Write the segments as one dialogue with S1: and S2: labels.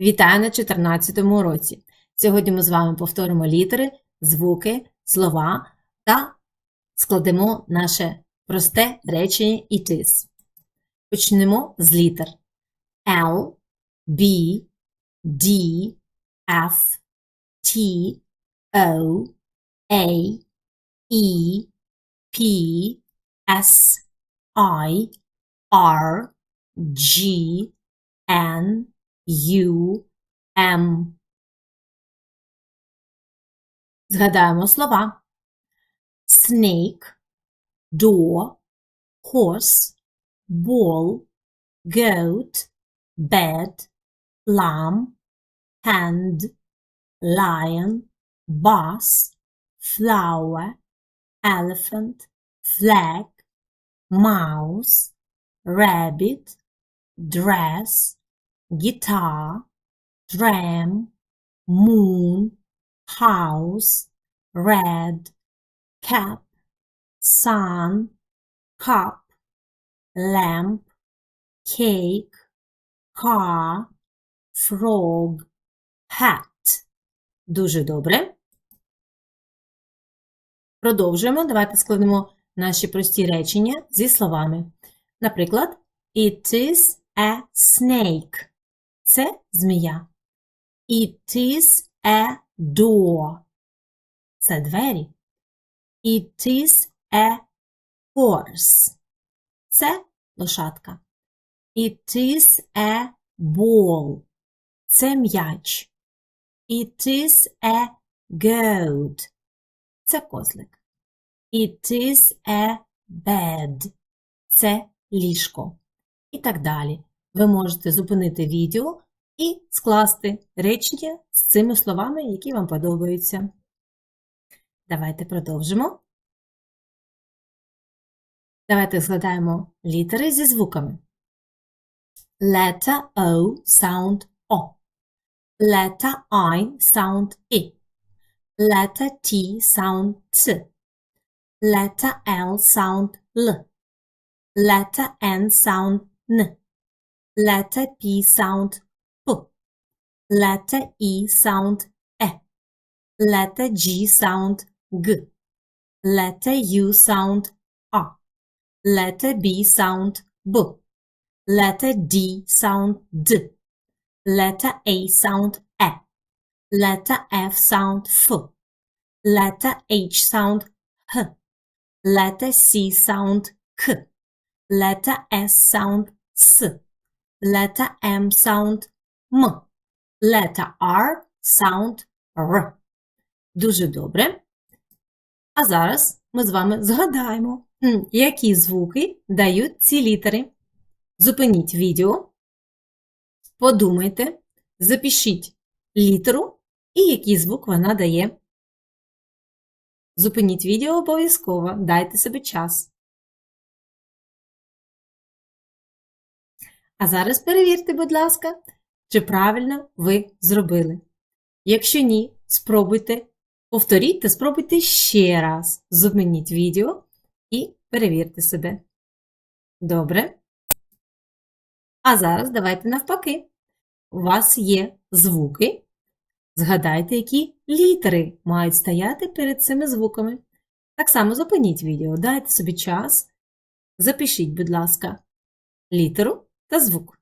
S1: Вітаю на 14 уроці. Сьогодні ми з вами повторимо літери, звуки, слова та складемо наше просте речення it is. Почнемо з літер L, B, D, F, T, O, A, E, P, S, I, R, G, N, U, M. Згадаємо слова. Snake, door, horse, ball, goat, bed, lamb, hand, lion, bus, flower, elephant, flag, mouse, rabbit, dress, guitar, dram, moon, house, red, cap, sun, cup, lamp, cake, car, frog, hat. Дуже добре. Продовжуємо. Давайте складемо наші прості речення зі словами. Наприклад, It is a snake. Це змія. It is a door. Це двері. It is a horse. Це лошадка. It is a ball. Це м'яч. It is a goat. Це козлик. It is a bed. Це ліжко. І так далі. Ви можете зупинити відео і скласти речення з цими словами, які вам подобаються. Давайте продовжимо. Давайте згадаємо літери зі звуками. Letter O sound O. Letter I sound I. Letter T sound T. Letter L sound L. Letter N sound N. Letter P sound P. Letter E sound E. Letter G sound G. Letter U sound A. Letter B sound B. Letter D sound D. Letter A sound E. Letter F sound F. Letter H sound H. Letter C sound K. Letter S sound S. Letter M sound M. Letter R sound R. Дуже добре. А зараз ми з вами згадаємо, які звуки дають ці літери. Зупиніть відео, подумайте, запишіть літеру і який звук вона дає. Зупиніть відео обов'язково, дайте собі час. А зараз перевірте, будь ласка, чи правильно ви зробили. Якщо ні, спробуйте, повторіть та спробуйте ще раз. Зупиніть відео і перевірте себе. Добре? А зараз давайте навпаки. У вас є звуки. Згадайте, які літери мають стояти перед цими звуками. Так само зупиніть відео, дайте собі час. Запишіть, будь ласка, літеру та звук.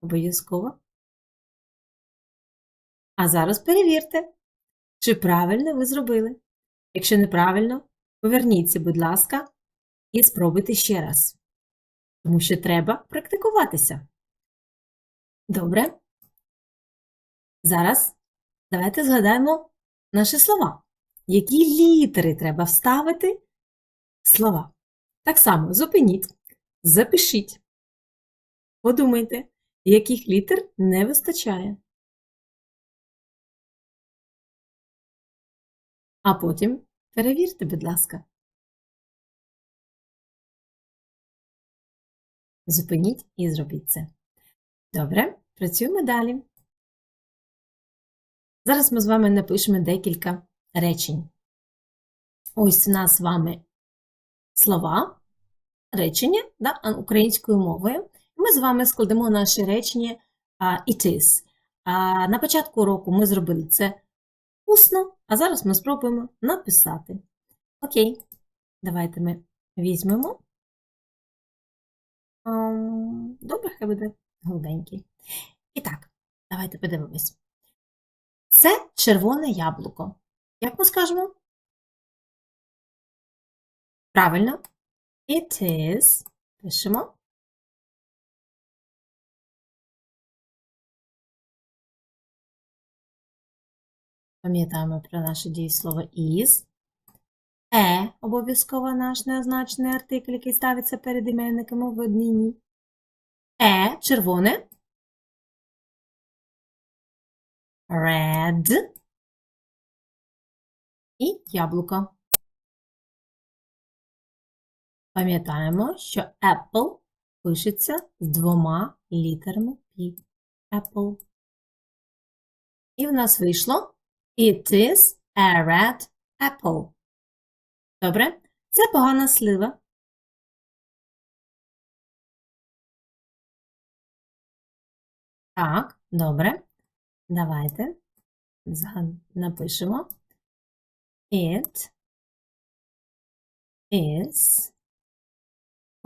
S1: Обов'язково. А зараз перевірте, чи правильно ви зробили. Якщо неправильно, поверніться, будь ласка, і спробуйте ще раз. Тому що треба практикуватися. Добре? Зараз давайте згадаємо наші слова. Які літери треба вставити в слова? Так само зупиніть, запишіть. Подумайте, яких літер не вистачає. А потім перевірте, будь ласка. Зупиніть і зробіть це. Добре, працюємо далі. Зараз ми з вами напишемо декілька речень. Ось у нас з вами слова, речення да, українською мовою. Ми з вами складемо наше речення it is. А, на початку уроку ми зробили це усно, а зараз ми спробуємо написати. Окей, давайте ми візьмемо. Добре, хай буде голубенький. І так, давайте подивимось. Це червоне яблуко. Як ми скажемо? Правильно. It is. Пишемо. Пам'ятаємо про наше дієслово is. Е обов'язково наш неозначений артикль, який ставиться перед іменниками в однині. Е червоне. Red. І яблуко. Пам'ятаємо, що apple пишеться з двома літерами P. Apple. І в нас вийшло It is a red apple. Добре? Це погана слива. Так, добре. Давайте напишемо. It is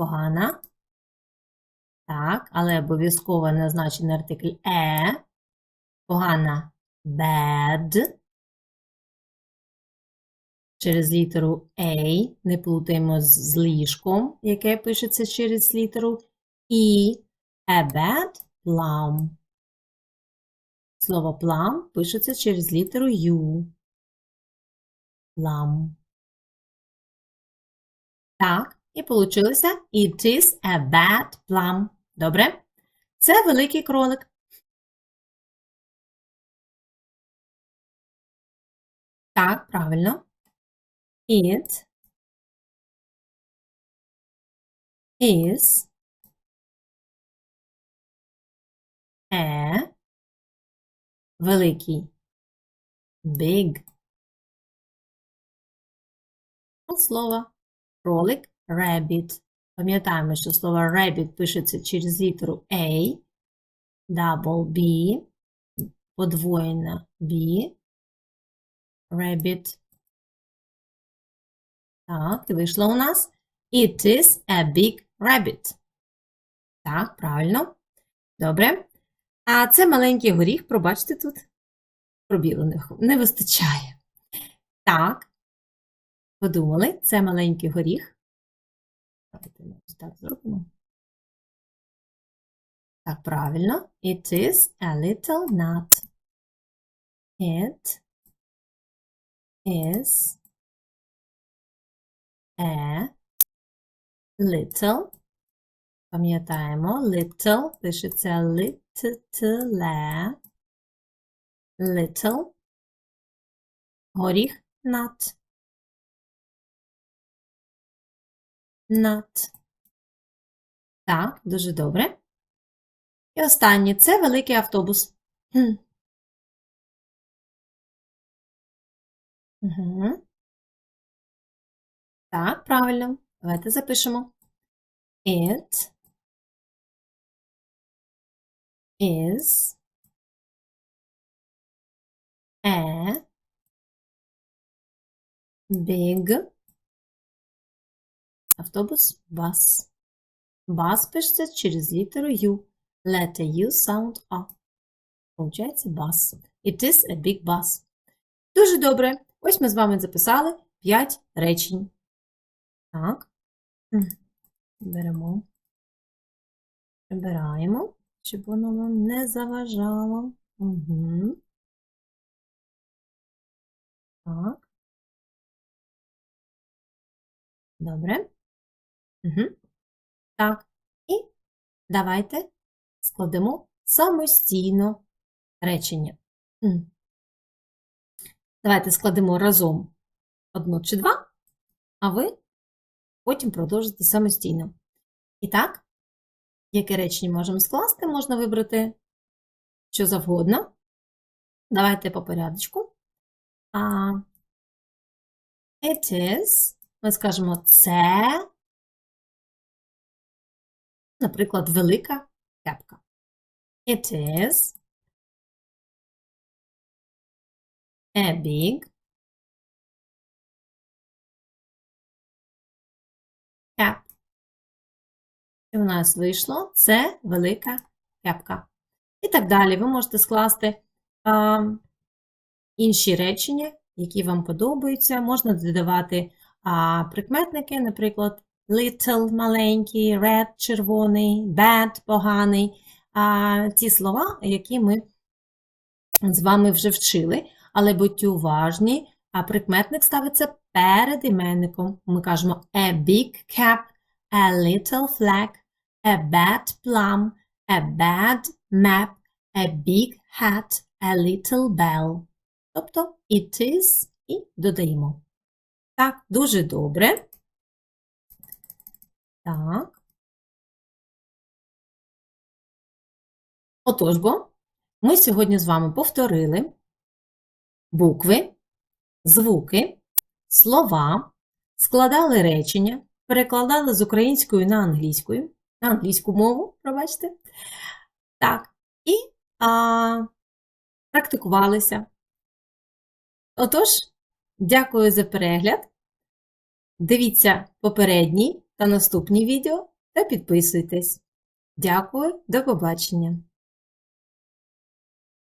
S1: погана. Так, але обов'язково назначений артикль е. Погана bad. Через літеру A не плутаємо з ліжком, яке пишеться через літеру І. A bad plum. Слово plum пишеться через літеру U. Plum. Так, і получилося It is a bad plum. Добре? Це великий кролик. Так, правильно. It is a великий big слово кролик rabbit. Пам'ятаємо, що слово rabbit пишеться через літеру A, double B, подвоєна B, rabbit. Так, і вийшло у нас It is a big rabbit. Так, правильно. Добре. А це маленький горіх, пробачте тут. Хо- не вистачає. Так. Подумали, це маленький горіх. Давайте ми ось так зробимо. Так, правильно. It is a little nut. It is a little. Пам'ятаємо, little пишеться little. Little. Горіх nut. Nut. Так, дуже добре. І останнє це великий автобус. Хм. Угу. Так, правильно. Давайте запишемо. It is a big автобус bus. Bus пишеться через літеру U. Letter U sound A. Получається bus. It is a big bus. Дуже добре. Ось ми з вами записали 5 речень. Так. Беремо. Прибираємо, щоб воно вам не заважало. Угу. Так. Добре. Угу. Так. І давайте складемо самостійно речення. Давайте складемо разом одну чи два, а ви потім продовжите самостійно. І так, яке речення можемо скласти? Можна вибрати що завгодно. Давайте по порядочку. It is, ми скажемо це, наприклад, велика кепка. It is a big cap. І у нас вийшло це велика кепка. І так далі. Ви можете скласти а, інші речення, які вам подобаються. Можна додавати а, прикметники, наприклад, little маленький, red червоний, bad поганий. А, ті слова, які ми з вами вже вчили. Але будьте уважні, а прикметник ставиться перед іменником. Ми кажемо a big cap, a little flag, a bad plum, a bad map, a big hat, a little bell. Тобто it is і додаємо. Так, дуже добре. Так. Отож бо, ми сьогодні з вами повторили букви, звуки, слова, складали речення, перекладали з української на англійську, на англійську мову, пробачте. Так, і а, практикувалися. Отож, дякую за перегляд. Дивіться попередні та наступні відео та підписуйтесь. Дякую, до побачення!